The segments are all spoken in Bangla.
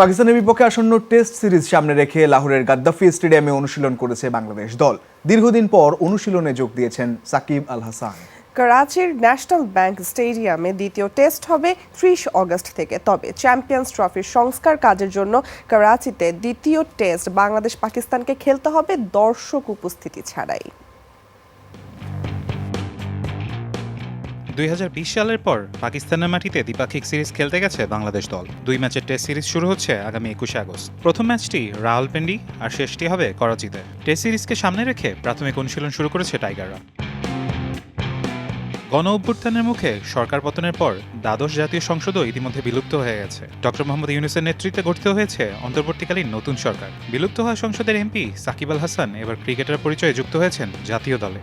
পাকিস্তানের বিপক্ষে আসন্ন টেস্ট সিরিজ সামনে রেখে লাহোরের গাদ্দাফি স্টেডিয়ামে অনুশীলন করেছে বাংলাদেশ দল। দীর্ঘদিন পর অনুশীলনে যোগ দিয়েছেন সাকিব আল হাসান। করাচির ন্যাশনাল ব্যাংক স্টেডিয়ামে দ্বিতীয় টেস্ট হবে ত্রিশ অগস্ট থেকে। তবে চ্যাম্পিয়ন্স ট্রফির সংস্কার কাজের জন্য করাচিতে দ্বিতীয় টেস্ট বাংলাদেশ পাকিস্তানকে খেলতে হবে দর্শক উপস্থিতি ছাড়াই। দুই হাজার বিশ সালের পর পাকিস্তানের মাটিতে দ্বিপাক্ষিক সিরিজ খেলতে গেছে বাংলাদেশ দল। দুই ম্যাচের টেস্ট সিরিজ শুরু হচ্ছে আগামী একুশে আগস্ট। প্রথম ম্যাচটি রাওয়ালপিন্ডি আর শেষটি হবে করাচিতে। টেস্ট সিরিজকে সামনে রেখে প্রাথমিক অনুশীলন শুরু করেছে টাইগাররা। গণ অভ্যুত্থানের মুখে সরকার পতনের পর দ্বাদশ জাতীয় সংসদও ইতিমধ্যে বিলুপ্ত হয়ে গেছে। ডক্টর মোহাম্মদ ইউনুসের নেতৃত্বে গঠিত হয়েছে অন্তর্বর্তীকালীন নতুন সরকার। বিলুপ্ত হওয়া সংসদের এমপি সাকিব আল হাসান এবার ক্রিকেটার পরিচয়ে যুক্ত হয়েছেন জাতীয় দলে।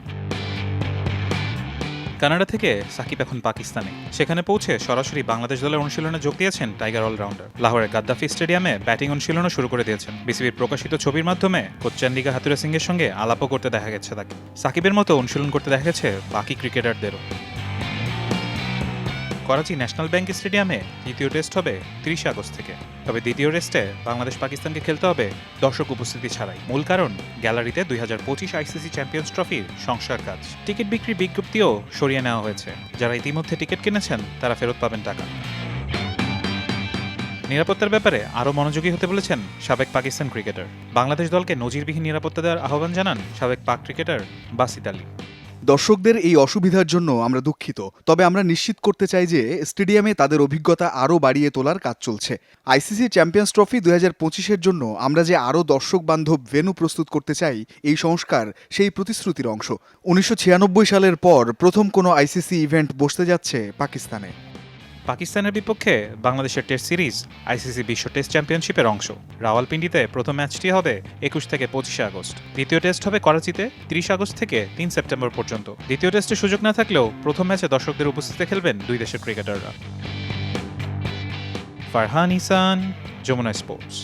কানাডা থেকে সাকিব এখন পাকিস্তানে। সেখানে পৌঁছে সরাসরি বাংলাদেশ দলের অনুশীলনে যোগ দিয়েছেন টাইগার অলরাউন্ডার। লাহোরের গাদ্দাফি স্টেডিয়ামে ব্যাটিং অনুশীলনও শুরু করে দিয়েছেন। বিসিবির প্রকাশিত ছবির মাধ্যমে কোচ চান্ডিকা হাতুরা সিংয়ের সঙ্গে আলাপও করতে দেখা গেছে তাকে। সাকিবের মতো অনুশীলন করতে দেখা গেছে বাকি ক্রিকেটারদেরও। করাচি ন্যাশনাল ব্যাংক স্টেডিয়ামে দ্বিতীয় টেস্ট হবে তিরিশে আগস্ট থেকে। তবে দ্বিতীয় টেস্টে বাংলাদেশ পাকিস্তানকে খেলতে হবে দর্শক উপস্থিতি ছাড়াই। মূল কারণ, গ্যালারিতে দুই হাজার পঁচিশ আইসিসি চ্যাম্পিয়ন্স ট্রফির সংস্কার কাজ। টিকিট বিক্রির বিজ্ঞপ্তিও সরিয়ে নেওয়া হয়েছে। যারা ইতিমধ্যে টিকিট কিনেছেন, তারা ফেরত পাবেন টাকা। নিরাপত্তার ব্যাপারে আরও মনোযোগী হতে বলেছেন সাবেক পাকিস্তান ক্রিকেটার। বাংলাদেশ দলকে নজিরবিহীন নিরাপত্তা দেওয়ার আহ্বান জানান সাবেক পাক ক্রিকেটার বাসিত আলী। দর্শকদের এই অসুবিধার জন্য আমরা দুঃখিত। তবে আমরা নিশ্চিত করতে চাই যে স্টেডিয়ামে তাদের অভিজ্ঞতা আরও বাড়িয়ে তোলার কাজ চলছে। আইসিসি চ্যাম্পিয়ন্স ট্রফি দুই হাজার পঁচিশের জন্য আমরা যে আরও দর্শক বান্ধব ভেনু প্রস্তুত করতে চাই, এই সংস্কার সেই প্রতিশ্রুতির অংশ। উনিশশো ছিয়ানব্বই সালের পর প্রথম কোনো আইসিসি ইভেন্ট বসতে যাচ্ছে পাকিস্তানে। পাকিস্তানের বিপক্ষে বাংলাদেশের টেস্ট সিরিজ, আইসিসি বিশ্ব টেস্ট চ্যাম্পিয়নশিপের অংশ। রাওয়ালপিন্ডিতে প্রথম ম্যাচটি হবে একুশ থেকে পঁচিশে আগস্ট। দ্বিতীয় টেস্ট হবে করাচিতে তিরিশ আগস্ট থেকে তিন সেপ্টেম্বর পর্যন্ত। দ্বিতীয় টেস্টে সুযোগ না থাকলেও প্রথম ম্যাচে দর্শকদের উপস্থিতিতে খেলবেন দুই দেশের ক্রিকেটাররা। ফারহান ইসান, যমুনা স্পোর্টস।